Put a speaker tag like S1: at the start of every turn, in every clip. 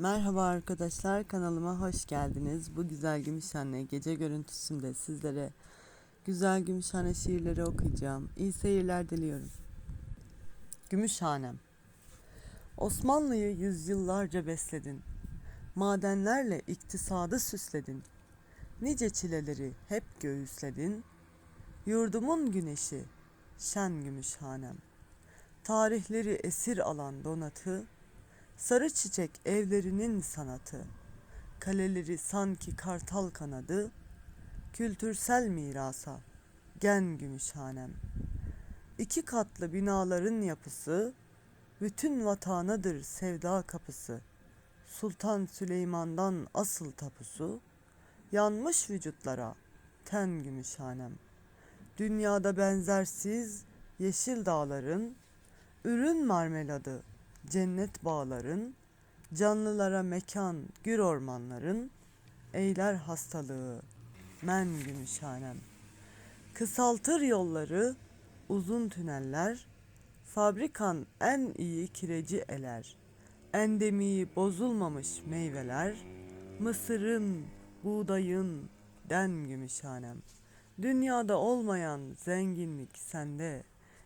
S1: Merhaba arkadaşlar kanalıma hoş geldiniz. Bu güzel Gümüşhane gece görüntüsünde sizlere güzel Gümüşhane şiirleri okuyacağım. İyi seyirler diliyorum. Gümüşhanem Osmanlı'yı yüzyıllarca besledin. Madenlerle iktisadı süsledin. Nice çileleri hep göğüsledin. Yurdumun güneşi şen Gümüşhanem. Tarihleri esir alan donatı Sarı çiçek evlerinin sanatı, kaleleri sanki kartal kanadı, kültürsel mirasa, gen gümüşhanem. İki katlı binaların yapısı, bütün vatanadır sevda kapısı. Sultan Süleyman'dan asıl tapusu, yanmış vücutlara, ten gümüşhanem. Dünyada benzersiz yeşil dağların, ürün marmeladı, cennet bağların, canlılara mekan gür ormanların, eyler hastalığı men gümüşhanem. Kısaltır yolları uzun tüneller, fabrikan en iyi kireci eler. Endemiği bozulmamış meyveler, mısırın, buğdayın den gümüşhanem. Dünyada olmayan zenginlik sende,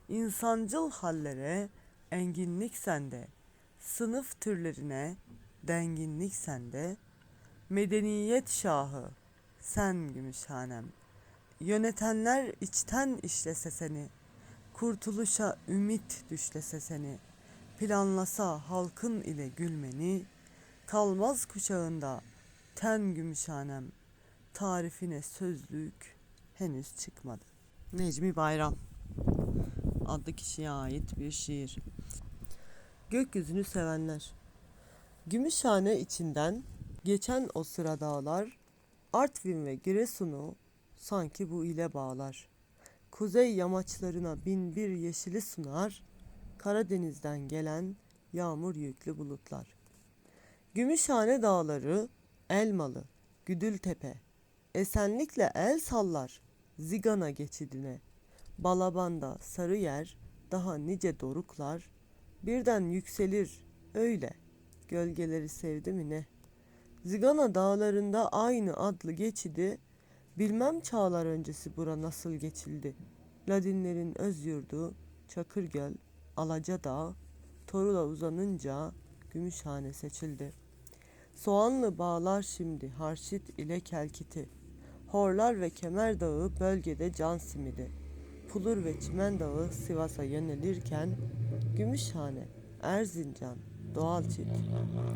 S1: insancıl hallere, enginlik sende, sınıf türlerine denginlik sende, medeniyet şahı sen gümüşhanem. Yönetenler içten işlese seni, kurtuluşa ümit düşlese seni, planlasa halkın ile gülmeni, kalmaz kuşağında ten gümüşhanem, tarifine sözlük henüz çıkmadı. Necmi Bayram adlı kişiye ait bir şiir. Gökyüzünü sevenler. Gümüşhane içinden geçen o sıra dağlar, Artvin ve Giresun'u sanki bu ile bağlar. Kuzey yamaçlarına bin bir yeşili sunar, Karadeniz'den gelen yağmur yüklü bulutlar. Gümüşhane dağları, Elmalı, Güdültepe, esenlikle el sallar, Zigana geçidine, Balabanda, Sarıyer, daha nice doruklar, birden yükselir öyle, gölgeleri sevdi mi ne? Zigana dağlarında aynı adlı geçidi, bilmem çağlar öncesi bura nasıl geçildi. Ladinlerin öz yurdu, Çakırgöl, Alaca Dağ, Torula uzanınca Gümüşhane seçildi. Soğanlı bağlar şimdi Harşit ile Kelkit'i. Horlar ve Kemer Dağı bölgede can simidi. Pulur ve Çimen Dağı Sivas'a yönelirken Gümüşhane, Erzincan, Doğal Çift,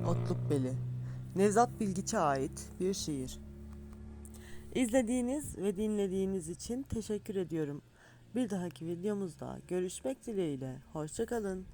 S1: Otluk Beli, Nevzat Bilgiç'e ait bir şiir. İzlediğiniz ve dinlediğiniz için teşekkür ediyorum. Bir dahaki videomuzda görüşmek dileğiyle. Hoşçakalın.